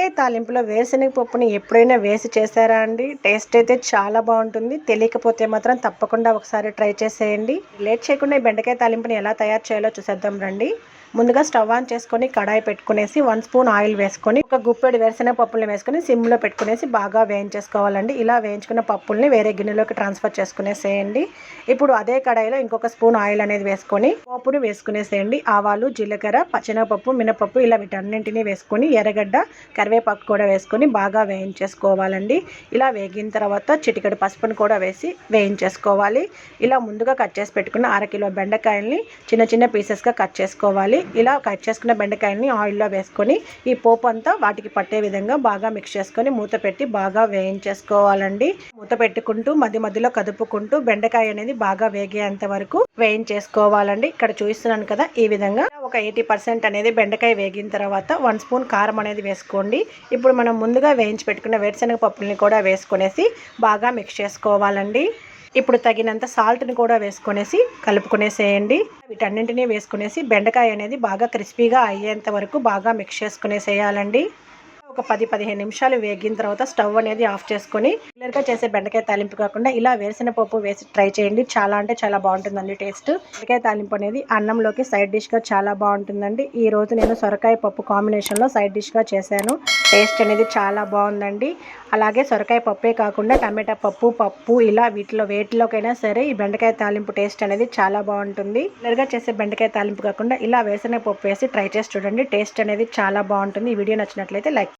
బెండకాయ తాలింపులో వేరుశనగ పప్పుని ఎప్పుడైనా వేసి చేశారా అండి? టేస్ట్ అయితే చాలా బాగుంటుంది. తెలియకపోతే మాత్రం తప్పకుండా ఒకసారి ట్రై చేసేయండి. లేట్ చేయకుండా ఈ బెండకాయ తాలింపుని ఎలా తయారు చేయాలో చూసేద్దాం రండి. ముందుగా స్టవ్ ఆన్ చేసుకొని కడాయి పెట్టుకునేసి వన్ స్పూన్ ఆయిల్ వేసుకొని ఒక గుప్పెడు వేరుశనగ పప్పుల్ని వేసుకొని సిమ్లో పెట్టుకునేసి బాగా వేయించేసుకోవాలండి. ఇలా వేయించుకున్న పప్పుల్ని వేరే గిన్నెలోకి ట్రాన్స్ఫర్ చేసుకునేసేయండి. ఇప్పుడు అదే కడాయిలో ఇంకొక స్పూన్ ఆయిల్ అనేది వేసుకొని పప్పుని వేసుకునేసేయండి. ఆవాలు జీలకర్ర పచ్చెనగపప్పు మినపప్పు ఇలా వీటన్నింటినీ వేసుకొని ఎర్రగడ్డ కరివేపాకు కూడా వేసుకొని బాగా వేయించేసుకోవాలండి. ఇలా వేగిన తర్వాత చిటికెడు పసుపును కూడా వేసి వేయించేసుకోవాలి. ఇలా ముందుగా కట్ చేసి పెట్టుకున్న అరకిలో బెండకాయల్ని చిన్న చిన్న పీసెస్గా కట్ చేసుకోవాలి. ఇలా కట్ చేసుకున్న బెండకాయల్ని ఆయిల్లో వేసుకొని ఈ పోపు అంతా వాటికి పట్టే విధంగా బాగా మిక్స్ చేసుకొని మూత పెట్టి బాగా వేయించేసుకోవాలండి. మూత పెట్టుకుంటూ మధ్య మధ్యలో కదుపుకుంటూ బెండకాయ అనేది బాగా వేగేంత వరకు వేయించేసుకోవాలండి. ఇక్కడ చూస్తున్నాను కదా ఈ విధంగా. ఒక ఎయిటీ పర్సెంట్ అనేది బెండకాయ వేగిన తర్వాత వన్ స్పూన్ కారం అనేది వేసుకోండి. ఇప్పుడు మనం ముందుగా వేయించి పెట్టుకున్న వేరుశనగ పప్పుల్ని కూడా వేసుకునేసి బాగా మిక్స్ చేసుకోవాలండి. ఇప్పుడు తగినంత సాల్ట్ని కూడా వేసుకొనేసి కలుపుకునేసేయండి. వీటన్నింటినీ వేసుకునేసి బెండకాయ అనేది బాగా క్రిస్పీగా అయ్యేంత వరకు బాగా మిక్స్ చేసుకునేసేయాలండి. ఒక పది పదిహేను నిమిషాలు వేగిన తర్వాత స్టవ్ అనేది ఆఫ్ చేసుకొని రెగ్యులర్గా చేసే బెండకాయ తాలింపు కాకుండా ఇలా వేసిన పప్పు వేసి ట్రై చేయండి. చాలా అంటే చాలా బాగుంటుందండి టేస్ట్. బెండకాయ తాలింపు అనేది అన్నంలోకి సైడ్ డిష్గా చాలా బాగుంటుందండి. ఈ రోజు నేను సొరకాయ పప్పు కాంబినేషన్లో సైడ్ డిష్గా చేశాను. టేస్ట్ అనేది చాలా బాగుందండి. అలాగే సొరకాయ పప్పే కాకుండా టమాటా పప్పు పప్పు ఇలా వీటిలో వేటిలోకైనా సరే ఈ బెండకాయ తాలింపు టేస్ట్ అనేది చాలా బాగుంటుంది. రెగ్యులర్గా చేసే బెండకాయ తాలింపు కాకుండా ఇలా వేసిన పప్పు వేసి ట్రై చేసి చూడండి. టేస్ట్ అనేది చాలా బాగుంటుంది. ఈ వీడియో నచ్చినట్లయితే లైక్